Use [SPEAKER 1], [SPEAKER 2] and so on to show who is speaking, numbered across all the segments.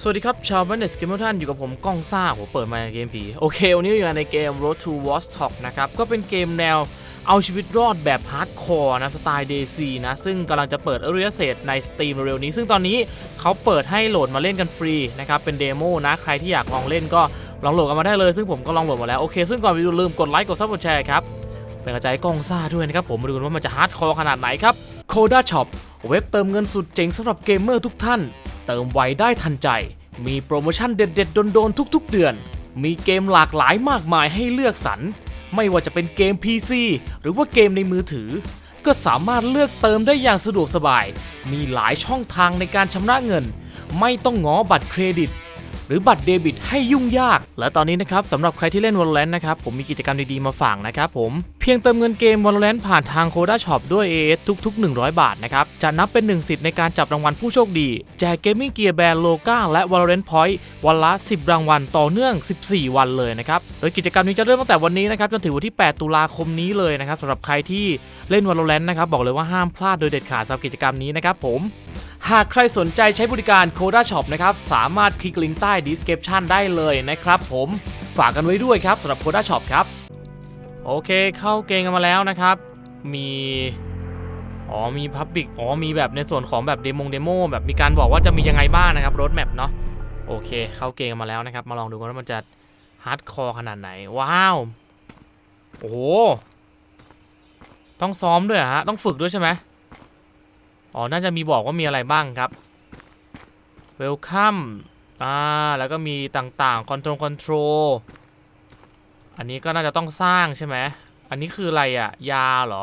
[SPEAKER 1] สวัสดีครับ ชาวบันเนสเกมเมอร์ท่านอยู่กับผมก้องซ่าผมเปิดมาเกมผีโอเควันนี้อยู่ในเกม Road to Watch Talk นะครับ ก็เป็นเกมแนวเอาชีวิตรอดแบบฮาร์ดคอร์นะสไตล์ DC นะ ซึ่งกำลังจะเปิด Early Access ใน Steam เร็วนี้ ซึ่งตอนนี้เขาเปิดให้โหลดมาเล่นกันฟรีนะครับ เป็นเดโมนะ ใครที่อยากลองเล่นก็ลองโหลดกันมาได้เลย ซึ่งผมก็ลองโหลดมาแล้ว โอเค ซึ่งก่อนไปดูลืมกดไลค์กดซับกดแชร์ครับ เป็นกระจายกล้องซ่าด้วยนะครับผมมาดูกันว่ามันจะฮาร์ดคอร์ขนาดไหนครับ Coda Shop เว็บเติมเงินสุดเจ๋งสำหรับเกมเมอร์ทุกท่าน เติมไวได้ทันใจ มีโปรโมชั่นเด็ดๆโดนๆทุก ๆ เดือน มีเกมหลากหลายมากมายให้เลือกสรรไม่ว่าจะเป็นเกม PC หรือว่าเกมในมือถือ ก็สามารถเลือกเติมได้อย่างสะดวกสบาย มีหลายช่องทางในการชำระเงิน ไม่ต้องง้อบัตรเครดิต หรือบัตรเดบิตให้ยุ่งยาก และตอนนี้นะครับสำหรับใครที่เล่น Valorant นะครับผมมีกิจกรรมดีๆมาฝากนะครับผมเพียงเติมเงินเกม Valorant ผ่านทาง Coda Shop ด้วย AS ทุก ๆ 100 บาทนะครับจะนับเป็น 1 สิทธิ์ในการจับรางวัลผู้โชคดี แจก Gaming Gear Band Loga และ Valorant Point วันละ 10 รางวัลต่อเนื่อง 14 วันเลยนะครับโดยกิจกรรมนี้จะเริ่มตั้งแต่วันนี้นะครับจนถึงวันที่ 8 ตุลาคมนี้เลยนะครับสำหรับใครที่เล่น Valorant นะครับบอกเลยว่าห้ามพลาดโดยเด็ดขาดสำหรับกิจกรรมนี้นะครับผม หากใครสนใจใช้บริการ Coda Shop นะครับ สามารถคลิกลิงก์ใต้ description ได้เลยนะครับผมฝากกันไว้ด้วยครับสำหรับ Coda Shop ครับ โอเคเข้าเกมกันมาแล้วนะครับ มีอ๋อมี Public อ๋อมีแบบในส่วนของแบบเดโมงเดโมแบบมีการบอกว่าจะมียังไงบ้างนะครับรถแมพเนาะโอเค เข้าเกมกันมาแล้วนะครับ มาลองดูกันว่ามันจะฮาร์ดคอร์ขนาดไหน ว้าว โอ้โห ต้องซ้อมด้วยฮะ ต้องฝึกด้วยใช่ไหม อ๋อ น่าจะมีบอกว่ามีอะไรบ้างครับ Welcome อ่า แล้วก็มีต่างๆ Control Control อันนี้ก็น่าจะต้องสร้างใช่ไหม อันนี้คืออะไรอะยาเหรอ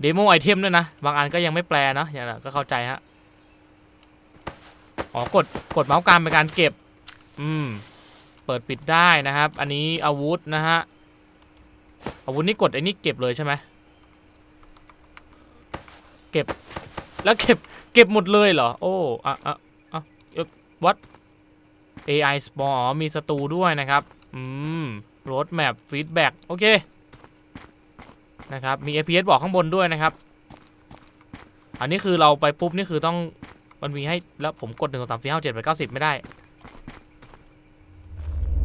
[SPEAKER 1] เดโมไอเทมด้วยนะ บางอันก็ยังไม่แปลเนะอย่างนั้นก็เข้าใจฮะ อ๋อ กด กดเมาส์กลางเป็นการเก็บ อืม เปิดปิดได้นะครับ อันนี้อาวุธนะฮะ อาวุธนี่กดไอ้นี่เก็บเลยใช่ไหม เก็บ แล้วเก็บเก็บหมดเลยเหรอ โอ้อะอะอะวัด AI Spawn อ๋อมีศัตรูด้วยนะครับ อืม road map feedback โอเค นะครับ มี FPS บอกข้างบนด้วยนะครับ อันนี้คือเราไปปุ๊บ นี่คือต้องมันมีให้แล้วผมกด1 2 3 4 5 7 8 9 10ไม่ได้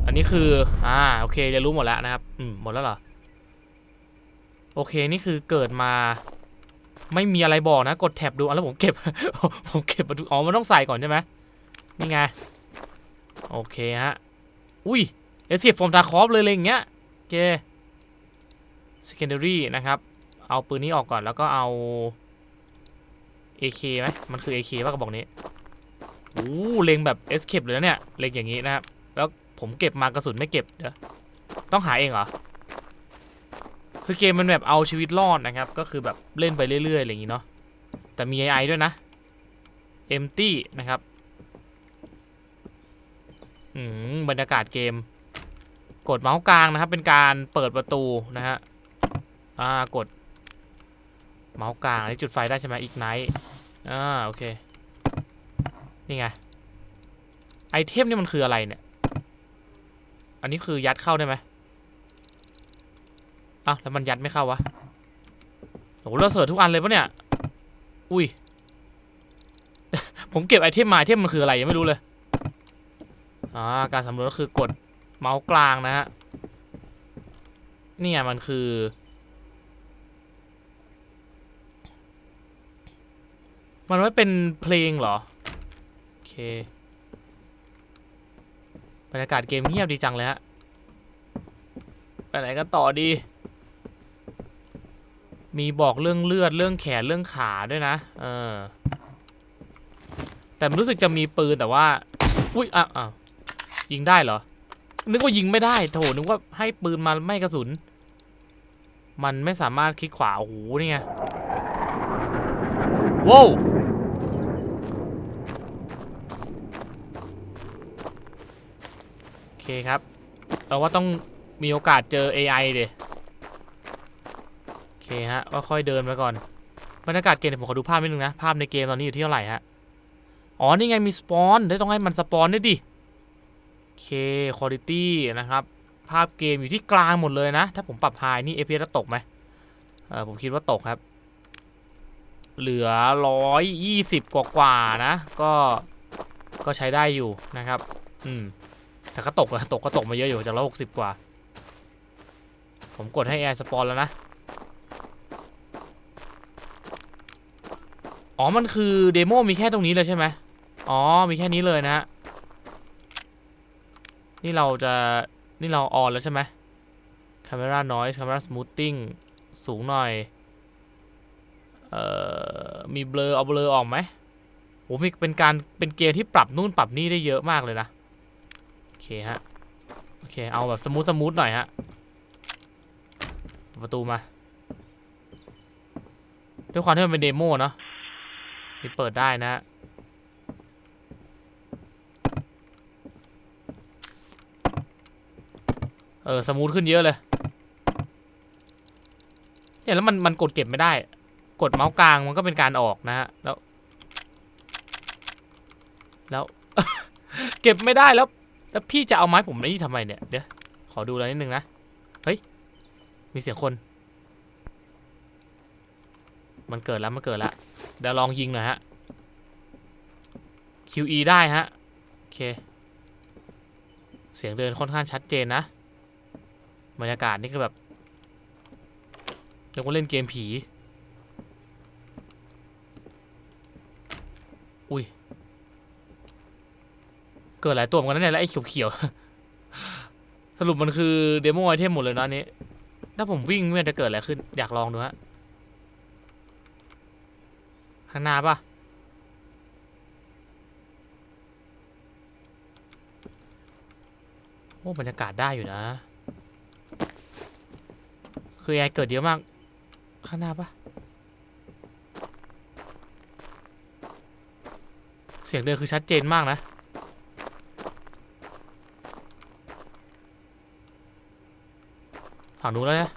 [SPEAKER 1] อันนี้คือ อ่า โอเคเรียนรู้หมดแล้วนะครับ อืม หมดแล้วเหรอ โอเค นี่คือเกิดมา ไม่มีอะไรบอกนะ กดแท็บดูอะแล้วผมเก็บ ผมเก็บมาดู อ๋อ มันต้องใส่ก่อนใช่ไหมนี่ไง โอเคฮะ อุ้ยเอสเซียฟอร์มทาคอฟเลยอะไรอย่างเงี้ยโอเค secondary นะครับ เอาปืนนี้ออกก่อนแล้วก็เอา AK ไหมมันคือ AK ป่ะกระบอกนี้โอ้เล็งแบบ escape เลยนะเนี่ย เล็งอย่างนี้นะครับ แล้วผมเก็บมากระสุนไม่เก็บเดี๋ยวต้องหาเองเหรอ คือเกมมันแบบเอาชีวิตรอดนะครับ ก็คือแบบเล่นไปเรื่อยๆอะไรอย่างนี้เนาะ แต่มี AI ด้วยนะ empty นะครับ อืมบรรยากาศเกม กดเมาส์กลางนะครับ เป็นการเปิดประตูนะฮะ อ่ากด เมาส์กลางนี่จุดไฟได้ใช่ไหมอีกไนท์อ่าโอเค นี่ไง ไอเทมนี่มันคืออะไรเนี่ย อันนี้คือยัดเข้าได้ไหม อ้าวแล้วมันยัดไม่เข้าวะโหเราเสิร์ชทุกอันเลยปะเนี่ย อุ้ย ผมเก็บไอเทมมาไอเทมมันคืออะไรยังไม่รู้เลย อ่า การสำรวจก็คือกดเมาส์กลางนะฮะ นี่ไงมันคือ มันไว้เป็นเพลงเหรอ โอเค บรรยากาศเกมเงียบดีจังเลยฮะ ไปไหนกันต่อดี มีบอกเรื่องเลือดเรื่องแขนเรื่องขาด้วยนะ เออ แต่รู้สึกจะมีปืนแต่ว่า อุ้ยอะอะยิงได้เหรอ นึกว่ายิงไม่ได้โถนึกว่าให้ปืนมาไม่กระสุน มันไม่สามารถคลิกขวาโอ้โหนี่ไงว้าวโอเคครับเราว่าต้องมีโอกาสเจอ AI เดย เคฮะก็ค่อยเดินไปก่อนบรรยากาศเกมเดี๋ยผมขอดูภาพนิดนึงนะ ภาพในเกมตอนนี้อยู่ที่เท่าไหร่ฮะ อ๋อ นี่ไงมีสปอนได้ต้องให้มันสปอนด้วยดิโอเคคุณภาพนะครับ ภาพเกมอยู่ที่กลางหมดเลยนะ ถ้าผมปรับไฮนี่ FPS จะตกไหมเออผมคิดว่าตกครับ เหลือร้อยยี่สิบกว่าๆนะ ก็ ก็ใช้ได้อยู่นะครับ อืม แต่ก็ตกอะตกก็ตกมาเยอะอยู่จากร้อยหกสิบกว่า ผมกดให้แอร์สปอนแล้วนะ อ๋อ มันคือเดโมมีแค่ตรงนี้เลยใช่ไหมอ๋อ มีแค่นี้เลยนะ นี่เราจะ นี่เราออนแล้วใช่ไหม Camera Noise Camera Smoothing สูงหน่อย เอ่อ มีเบลอเอาเบลอออกไหมโหมีเป็นการ เป็นเกมที่ปรับนู่นปรับนี่ได้เยอะมากเลยนะ โอเคฮะ โอเค เอาแบบสมูทสมูทหน่อยฮะ ประตูมา ด้วยความที่มันเป็นเดโมเนาะ นี่เปิดได้นะฮะเออ สมูทขึ้นเยอะเลย เนี่ยแล้วมันมันกดเก็บไม่ได้ กดเมาส์กลางมันก็เป็นการออกนะฮะ แล้ว แล้ว เก็บไม่ได้แล้ว แล้วพี่จะเอาไม้ผมนี่ทำไมเนี่ย เดี๋ยว ขอดูอะไรนิดนึงนะ เฮ้ย มีเสียงคน มันเกิดแล้วมันเกิดแล้วเดี๋ยวลองยิงหน่อยฮะ QE ได้ฮะ โอเค เสียงเดินค่อนข้างชัดเจนนะ บรรยากาศนี่คือแบบเรียกว่าเล่นเกมผี อุ้ย เกิดหลายตัวเหมือนกันนะเนี่ยแล้วไอ้เขียวๆ สรุปมันคือเดโมไอเทมหมดเลยนะนนี้ ถ้าผมวิ่งมันจะเกิดอะไรขึ้น อยากลองดูฮะ ข้างหน้าปะโอ้บรรยากาศได้อยู่นะ คือไอเกิดเยอะมาก ข้างหน้าปะเสียงเดินคือชัดเจนมากนะฝั่งนู้นแล้วนะ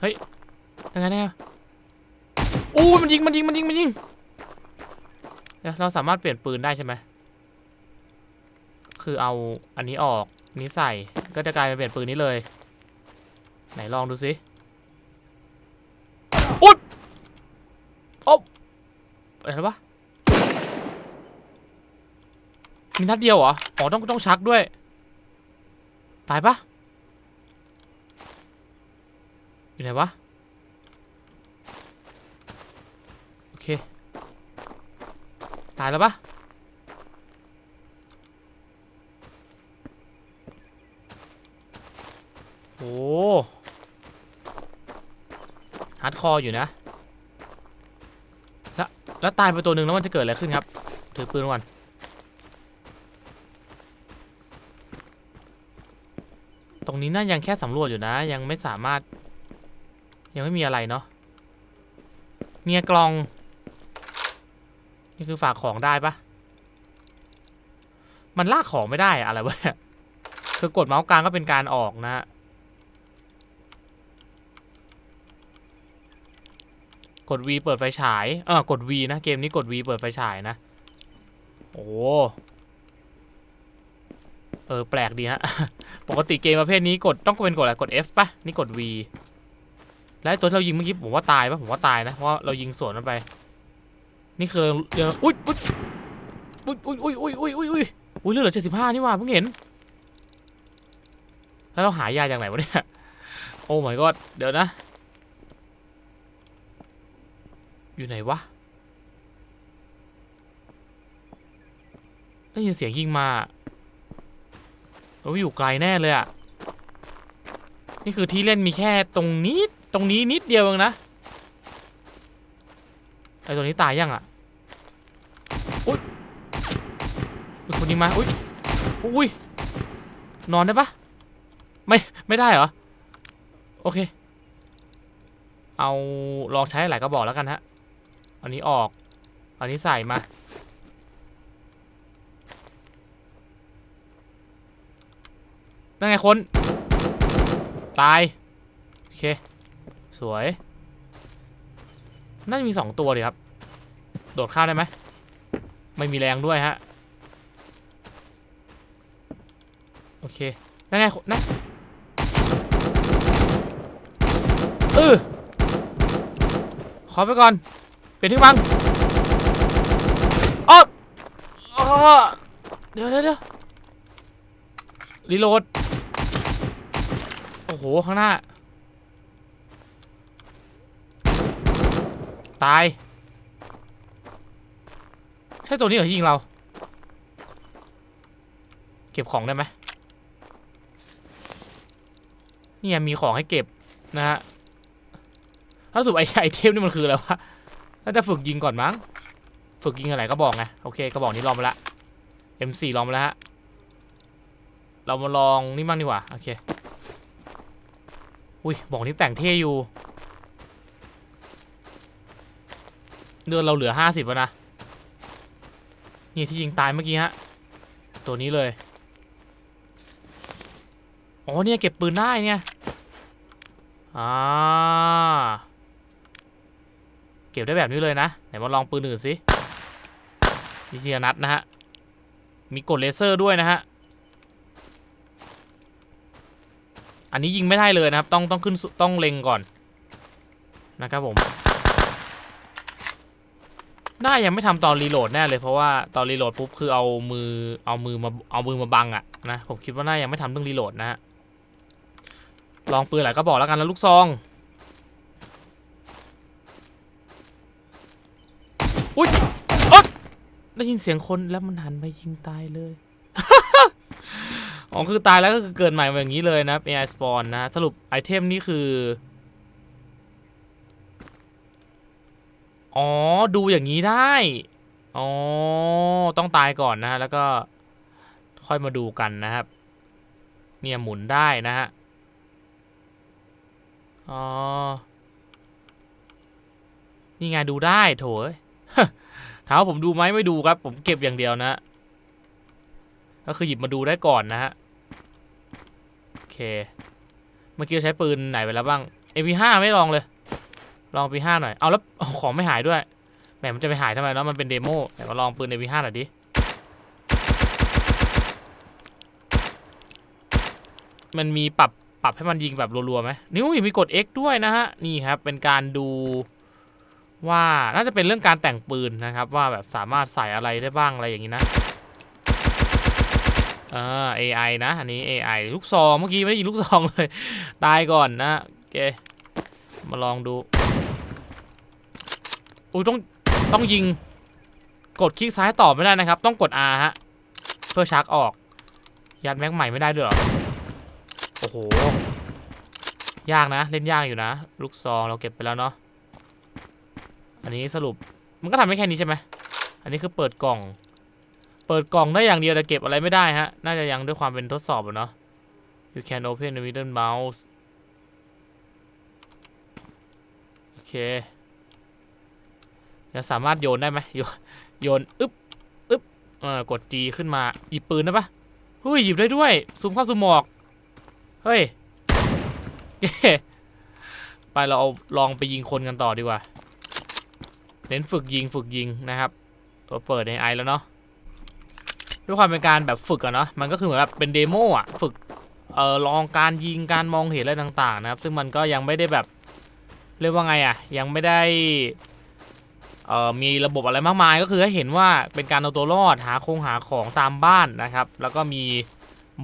[SPEAKER 1] เฮ้ยยังไงเนี่ยโอ้มันยิง มันยิง มันยิง มันยิง เราสามารถเปลี่ยนปืนได้ใช่ไหม คือเอาอันนี้ออกนี้ใส่ ก็จะกลายเป็นเปลี่ยนปืนนี้เลย ไหนลองดูสิอุ๊ยโอ๊บอะไรวะมีนัดเดียวเหรอ อ๋อ ต้องต้องชักด้วย ตายปะอยู่ไหนวะ โอเค ตายแล้วปะโอ้ฮาร์ดคอร์อยู่นะ แล้วแล้วตายไปตัวหนึ่งแล้วมันจะเกิดอะไรขึ้นครับ ถือปืนก่อนตรงนี้น่ายังแค่สำรวจอยู่นะ ยังไม่สามารถ ยังไม่มีอะไรเนาะเนี่ยกลอง นี่คือฝากของได้ปะมันลากของไม่ได้อะอะไรวะเนี่ยคือกดเมาส์กลางก็เป็นการออกนะฮะกด V เปิดไฟฉาย เออกด V นะ เกมนี้กด V เปิดไฟฉายนะ โอ้ เออ แปลกดีฮะ ปกติเกมประเภทนี้กดต้องเป็นกดอะไร กด F ปะนี่กด V แล้วไอ้ตัวที่เรายิงเมื่อกี้ผมว่าตายปะผมว่าตายนะ เพราะว่าเรายิงสวนมันไป นี่คือเดี๋ยวอุ้ยอุ้ยอุ้ยอุ้ยอุ้ยอุ้ยอุ้ยอุ้ยอุ้ยอุ้ยเลือเหลือเจ็ดสิบห้านี่ว่าเพิ่งเห็น แล้วเราหายาจากไหนวะเนี่ย โอ้ my god เดี๋ยวนะ อยู่ไหนวะได้ยินเสียงยิงมาเราอยู่ไกลแน่เลยอะ นี่คือที่เล่นมีแค่ตรงนี้ ตรงนี้นิดเดียวเองนะ ไอตัวนี้ตายยังอะอุ้ยมีคนยิงมาอุ้ยอุ้ยนอนได้ปะไม่ไม่ได้เหรอโอเค เอาลองใช้หลายกระบอกแล้วกันฮะอันนี้ออก อันนี้ใส่มานั่นไงคน ตาย โอเค สวย น่าจะมีสองตัวเลยครับ โดดข้ามได้ไหม ไม่มีแรงด้วยฮะ โอเคนั่นไงนั่นเออขอไปก่อน เปลี่ยนที่วางอ้ออ้อเดี๋ยวเดี๋ยวเดี๋ยวรีโหลด โอ้โห ข้างหน้า ตาย ใช่ตัวนี้เหรอที่ยิงเรา เก็บของได้ไหมนี่ยมีของให้เก็บนะฮะถ้าสุดไอไอเทมนี่มันคืออะไรวะน่าจะฝึกยิงก่อนมั้ง ฝึกยิงอะไรก็บอกไง โอเคก็บอกนี้ลองมาละ M4 ลองมาแล้วฮะ เรามาลองนี่บ้างดีกว่า โอเค อุ้ยบอกนี่แต่งเท่อยู่ เดือนเราเหลือห้าสิบแล้วนะ นี่ที่ยิงตายเมื่อกี้ฮะ ตัวนี้เลย อ๋อเนี่ยเก็บปืนได้เนี่ย อ่า เก็บได้แบบนี้เลยนะ ไหนมาลองปืนอื่นสิวิธีนัดนะฮะ มีกดเลเซอร์ด้วยนะฮะ อันนี้ยิงไม่ได้เลยนะครับ ต้องต้องขึ้นต้องเล็งก่อนนะครับผม น่ายังไม่ทำตอนรีโหลดแน่เลยเพราะว่าตอนรีโหลดปุ๊บคือเอามือเอามือมาเอามือมาบังอะนะผมคิดว่าน่ายังไม่ทำเรื่องรีโหลดนะฮะลองปืนหลายก็บอกแล้วกันแล้วลูกซองอุ้ยอ๊ได้ยินเสียงคนแล้วมันหันมายิงตายเลยอ๋อคือตายแล้วก็คือเกิดใหม่มาอย่างนี้เลยนะ AI spawn นะสรุปไอเทมนี่คือ อ๋อ ดูอย่างนี้ได้ อ๋อ ต้องตายก่อนนะฮะ แล้วก็ค่อยมาดูกันนะครับ เนี่ยหมุนได้นะฮะ อ๋อ นี่ไงดูได้โถเอ้ยถามว่าผมดูไหมไม่ดูครับ ผมเก็บอย่างเดียวนะ ก็คือหยิบมาดูได้ก่อนนะฮะ โอเค เมื่อกี้ใช้ปืนไหนไปแล้วบ้าง MP5 ไม่ลองเลย ลอง MP5 หน่อย เอาแล้วของไม่หายด้วย แหมมันจะไปหายทำไมเนาะมันเป็นเดโมแต่มาลองปืน MP5 หน่อยดิ มันมีปรับปรับให้มันยิงแบบรัวๆไหมนิ้วมีกด X ด้วยนะฮะ นี่ครับเป็นการดูว่าน่าจะเป็นเรื่องการแต่งปืนนะครับ ว่าแบบสามารถใส่อะไรได้บ้างอะไรอย่างนี้นะอ่า AI นะ อันนี้ AI ลูกซองเมื่อกี้ไม่ได้ยิงลูกซองเลย ตายก่อนนะโอเค มาลองดู อุ้ยต้องต้องยิง กดคลิกซ้ายต่อไม่ได้นะครับ ต้องกด R ฮะ เพื่อชักออก ยัดแม็กใหม่ไม่ได้ด้วยหรอ โอ้โห ยากนะ เล่นยากอยู่นะ ลูกซองเราเก็บไปแล้วเนาะ อันนี้สรุปมันก็ทำได้แค่นี้ใช่ไหม อันนี้คือเปิดกล่อง เปิดกล่องได้อย่างเดียวแต่เก็บอะไรไม่ได้ฮะ น่าจะยังด้วยความเป็นทดสอบอะเนาะ you can open the middle mouse โอเค จะสามารถโยนได้ไหมโยนโยนอึ๊บอึ๊บเออกด G ขึ้นมาหยิบปืนได้ปะเฮ้ยหยิบได้ด้วยซูมเข้าซูมออกเฮ้ยไปเราเอาลองไปยิงคนกันต่อดีกว่าเน้นฝึกยิงฝึกยิงนะครับตัวเปิดในไอแล้วเนาะด้วยความเป็นการแบบฝึกอะเนาะมันก็คือเหมือนแบบเป็นเดโมอะฝึกเอ่อลองการยิงการมองเห็นอะไรต่างๆนะครับ ซึ่งมันก็ยังไม่ได้แบบเรียกว่าไงอะยังไม่ได้ เอ่อมีระบบอะไรมากมายก็คือให้เห็นว่าเป็นการเอาตัวรอดหาโครงหาของตามบ้านนะครับแล้วก็มี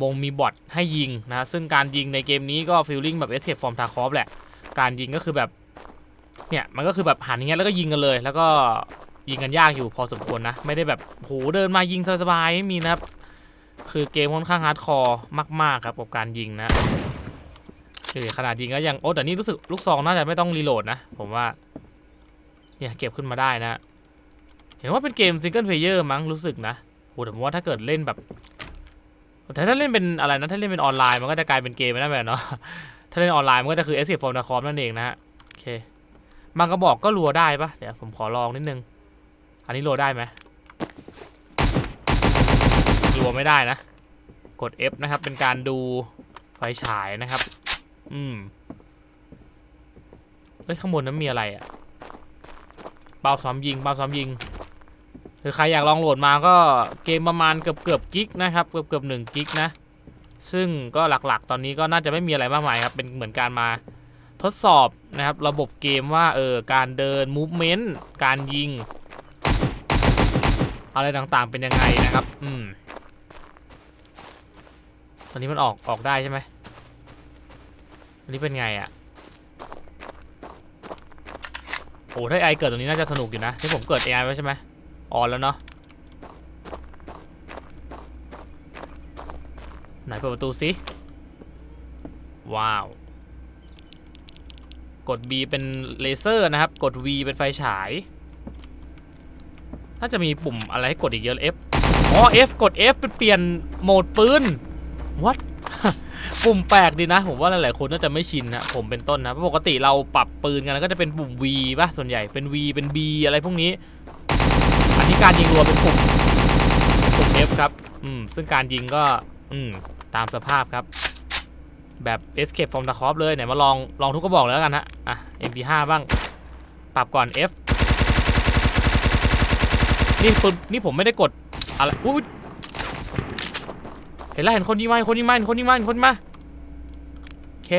[SPEAKER 1] มงมีบอทให้ยิงนะซึ่งการยิงในเกมนี้ก็ฟีลลิ่งแบบ Escape from Tarkov แหละ การยิงก็คือแบบเนี่ยมันก็คือแบบหันอย่างเงี้ยแล้วก็ยิงกันเลย แล้วก็ยิงกันยากอยู่พอสมควรนะ ไม่ได้แบบโหเดินมายิงสบายๆไม่มีนะครับ คือเกมค่อนข้างฮาร์ดคอร์มาก ๆ ครับกับการยิงนะเออขนาดยิงก็ยังโอ้แต่นี่รู้สึกลูกซองน่าจะไม่ต้องรีโหลดนะ ผมว่า เนี่ยเก็บขึ้นมาได้นะ เห็นว่าเป็นเกมซิงเกิลเพลเยอร์มั้งรู้สึกนะโหแต่ผมว่าถ้าเกิดเล่นแบบแต่ถ้าเล่นเป็นอะไรนะถ้าเล่นเป็นออนไลน์มันก็จะกลายเป็นเกมไม่ได้แบบเนาะถ้าเล่นออนไลน์มันก็จะคือ Escape from Tarkov นั่นเองนะฮะโอเคบางกระบอกก็รัวได้ปะเดี๋ยวผมขอลองนิดนึง อันนี้รัวได้ไหมรัวไม่ได้นะ กด F นะครับ เป็นการดูไฟฉายนะครับ อืมเฮ้ยข้างบนนั้นมีอะไรอะ เบาซ้อมยิงเบาซ้อมยิงหรือใครอยากลองโหลดมาก็เกมประมาณเกือบเกือบกิกนะครับเกือบเกือบหนึ่งกิกนะ ซึ่งก็หลักๆ ตอนนี้ก็น่าจะไม่มีอะไรมากมายครับเป็นเหมือนการมาทดสอบนะครับ ระบบเกมว่าเออการเดิน movement การยิง อะไรต่างๆเป็นยังไงนะครับ อืมตอนนี้มันออกออกได้ใช่ไหมอันนี้เป็นไงอะ โอ้ถ้าไอเกิดตรงนี้น่าจะสนุกอยู่นะที่ผมเกิด AI ไว้ใช่ไหมออนแล้วเนาะไหนเปิดประตูสิว้าว กด B เป็นเลเซอร์นะครับ กด V เป็นไฟฉาย น่าจะมีปุ่มอะไรให้กดอีกเยอะ F อ๋อ F กด F เป็นเปลี่ยนโหมดปืน what ปุ่มแปลกดีนะ ผมว่าหลายๆคนน่าจะไม่ชินนะผมเป็นต้นนะเพราะปกติเราปรับปืนกันก็จะเป็นปุ่ม V ป่ะส่วนใหญ่เป็น V เป็น B อะไรพวกนี้ อันนี้การยิงรัวเป็นปุ่มปุ่ม F ครับอืมซึ่งการยิงก็อืมตามสภาพครับ แบบ escape from the Corp เลยไหนมาลองลองทุกกระบอกแล้วกันฮะอะ MP5 บ้าง ปรับก่อน F นี่ปืนนี่ผมไม่ได้กดอะไรอุ้ย เห็นแล้วเห็นคนยิงมาคนยิงมาคนยิงมาคนมาโอเค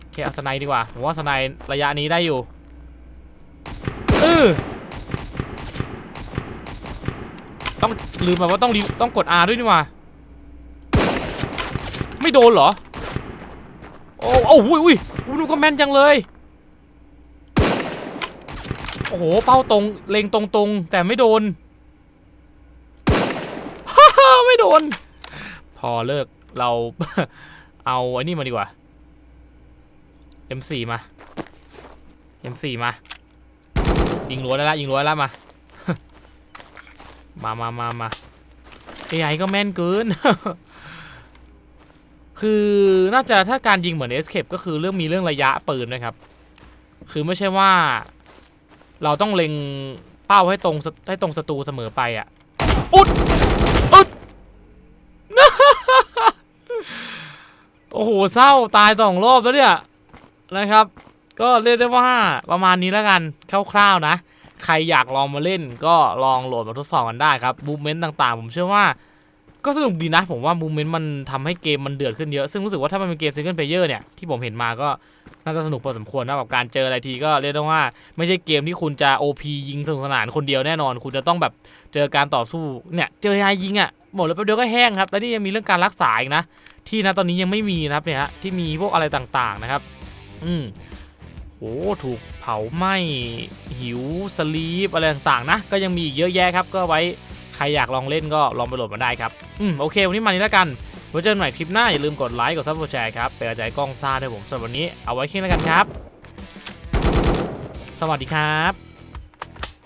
[SPEAKER 1] โอเคเอาสไนด์ดีกว่าผมว่าสไนด์ระยะนี้ได้อยู่เออต้องลืมไปว่าต้องต้องกด R ด้วยนี่ว่าไม่โดนเหรอโอ้โอ้อุ้ยอุ้ยอุ้ยนูก็แม่นจังเลย โอ้โห เป้าตรง เล็งตรงตรงๆแต่ไม่โดน ฮ่าฮ่าไม่ โดน พอเลิกเรา เอาไอ้นี่มาดีกว่า M4 มา M4 มา ยิงรั้วได้ละยิงรั้วได้ละมา มามามามา AI ก็แม่นเกิน คือน่าจะถ้าการยิงเหมือน Escape ก็คือเรื่องมีเรื่องระยะปืนนะครับ คือไม่ใช่ว่า เราต้องเล็งเป้าให้ตรงให้ตรงศัตรูเสมอไปอะ อุ๊ด โอ้โหเศร้าตายสองรอบแล้วเนี่ยนะครับ ก็เรียกได้ว่าประมาณนี้แล้วกันคร่าวๆนะ ใครอยากลองมาเล่นก็ลองโหลดมาทดสอบกันได้ครับมูเมนต์ต่างๆ ผมเชื่อว่าก็สนุกดีนะ ผมว่ามูเมนต์มันทำให้เกมมันเดือดขึ้นเยอะ ซึ่งรู้สึกว่าถ้ามันเป็นเกมซิงเกิลเพลเยอร์เนี่ยที่ผมเห็นมาก็น่าจะสนุกพอสมควรนะกับการเจออะไรทีก็เรียกได้ว่า ไม่ใช่เกมที่คุณจะ OP ยิงสนุกสนานคนเดียวแน่นอน คุณจะต้องแบบเจอการต่อสู้เนี่ยเจอไอยิงอะหมดแล้วแป๊บเดียวก็แห้งครับ แล้วนี่ยังมีเรื่องการรักษาอีกนะ ที่นะตอนนี้ยังไม่มีนะครับเนี่ยฮะที่มีพวกอะไรต่างๆนะครับ อืมโอ้ถูกเผาไหม้หิวสลีปอะไรต่างๆนะ ก็ยังมีเยอะแยะครับ ก็ไว้ใครอยากลองเล่นก็ลองไปโหลดมาได้ครับ อืมโอเค วันนี้มานี้แล้วกันไว้เจอกันใหม่คลิปหน้า อย่าลืมกดไลค์กดซับสไครต์ครับเป็นกำลังใจกล้องซ่าด้วยผมสำหรับวันนี้เอาไว้แค่นี้แล้วกันครับ สวัสดีครับ